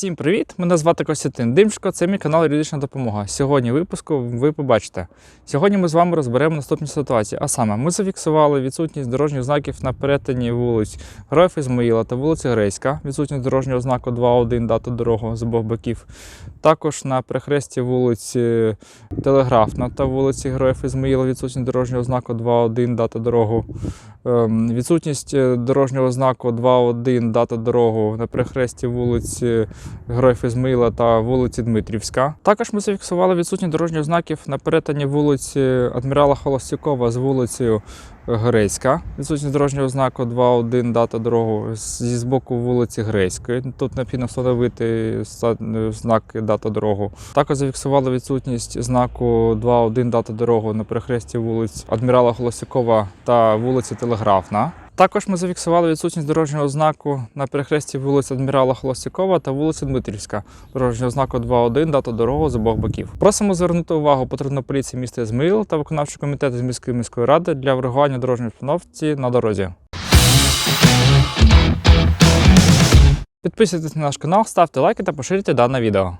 Всім привіт! Мене звати Костянтин Димшко, це мій канал Юридична допомога. Сьогодні випуску ви побачите. Сьогодні ми з вами розберемо наступні ситуації. А саме, ми зафіксували відсутність дорожніх знаків на перетині вулиць Героїв Ізмаїла та вулиці Грейська, відсутність дорожнього знаку 2.1 дату дорогу з обох боків. Також на перехресті вулиці Телеграфна та вулиці Героїв Ізмаїла відсутність дорожнього знаку 2.1 дата дорогу. Ем, Відсутність е, дорожнього знаку 2.1 дата дорогу на перехресті вулиці Героїв Ізмаїла та вулиці Дмитрівська. Також ми зафіксували відсутність дорожніх знаків на перетині вулиці Адмірала Холостякова з вулицею Грейська. Відсутність дорожнього знаку 2.1 дата дорогу з- зі збоку вулиці Грейської. Тут необхідно встановити знак дата дорогу. Також зафіксували відсутність знаку 2.1 дата дорогу на перехресті вулиць Адмірала Холостякова та вулиці Телеграфна. Також ми зафіксували відсутність дорожнього знаку на перехресті вулиць Адмірала Холостякова та вулиці Дмитрівська. Дорожнього знаку 2.1 дата дорогу з обох боків. Просимо звернути увагу патрульної поліції міста Ізмаїл та виконавчого комітету з міської міської ради для врегулювання дорожньої обстановки на дорозі. Підписуйтесь на наш канал, ставте лайки та поширюйте дане відео.